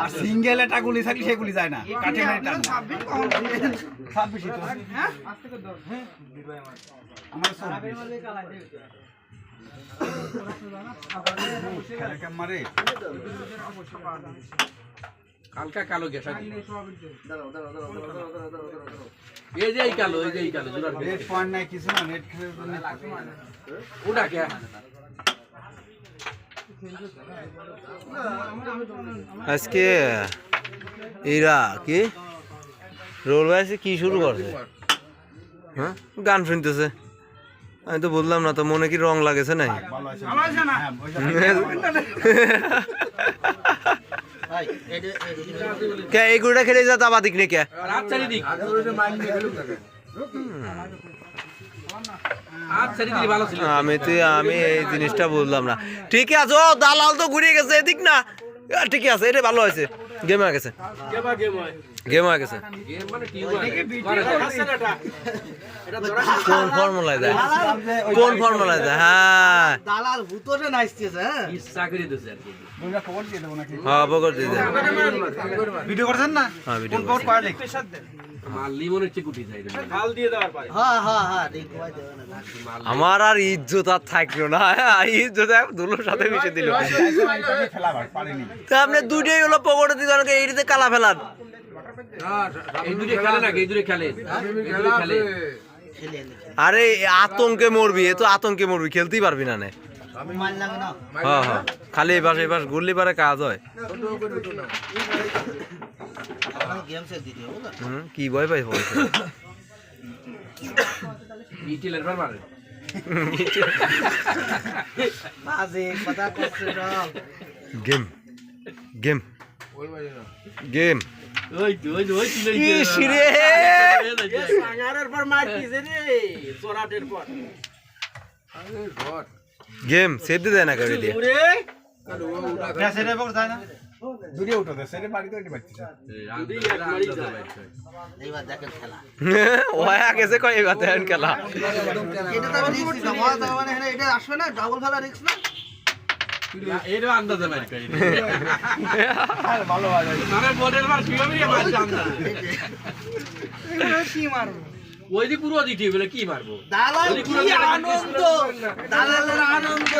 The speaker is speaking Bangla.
আর সিঙ্গেল একটা গুলি থাকলে সেগুলি যায় না। কাঠে টান ছাব্বিশই তো আমার মারে। হালকা কালো গেছা এই যে এই কালো এই যে এই কালো নেট পয়েন্ট নাই কিছু না নেট খেলে ওটা কে? আজকে এরা কি? রোল ভাই কি শুরু করছে? হ্যাঁ? গান শুনতেছে। আমি তো বললাম না তো মনে কি রং লাগেছে নাই? কে এই গুড়টা খেলে যা দাবা দিক। নে কে আমি তো আমি এই জিনিসটা বুঝলাম না। ঠিকই আছে ও দালাল তো ঘুরিয়ে গেছে এদিক না। ঠিকই আছে এটা ভালো হয়েছে। গেম হয়ে গেছে। কেবা গেম হয়ে গেছে। কোন ফর্মুলায় যায় কোন ফর্মুলায় যায় হ্যাঁ। দালাল ভূতরে নাচতেছে হ্যাঁ। ইচ্ছা করে দিছে আর কি। দিয়ে দেবো হ্যাঁ বকর দিয়ে ভিডিও করছেন না? হ্যাঁ ভিডিও কোন হ্যাঁ হ্যাঁ হ্যাঁ আমার আর ইজ্জত আর থাকল না। ইজ্জত সাথে মিশে দিল। খেলা তা আপনি দুইটাই হলো পকড়ে দিতে অনেকে এইটাতে কালা ফেলান। আরে আতঙ্কে মরবি এ তো আতঙ্কে মরবি খেলতেই পারবি না। হ্যাঁ হ্যাঁ খালি এবার এবার গুললি পারে কাজ হয় হুম কি ভয় পাই গেম গেম গেম পর রে চোরাটের পর গেম সেভ দিয়ে দেয় না করে দিয়ে। খেলা। এটা আন্দাজে করি ভালো ভালো। মার কীভাবে মারছে আন্দাজ? কি মারবো? ওই দি পুরো দিতে বলে কি মারবো? দালাল কি আনন্দ? দালালের আনন্দ।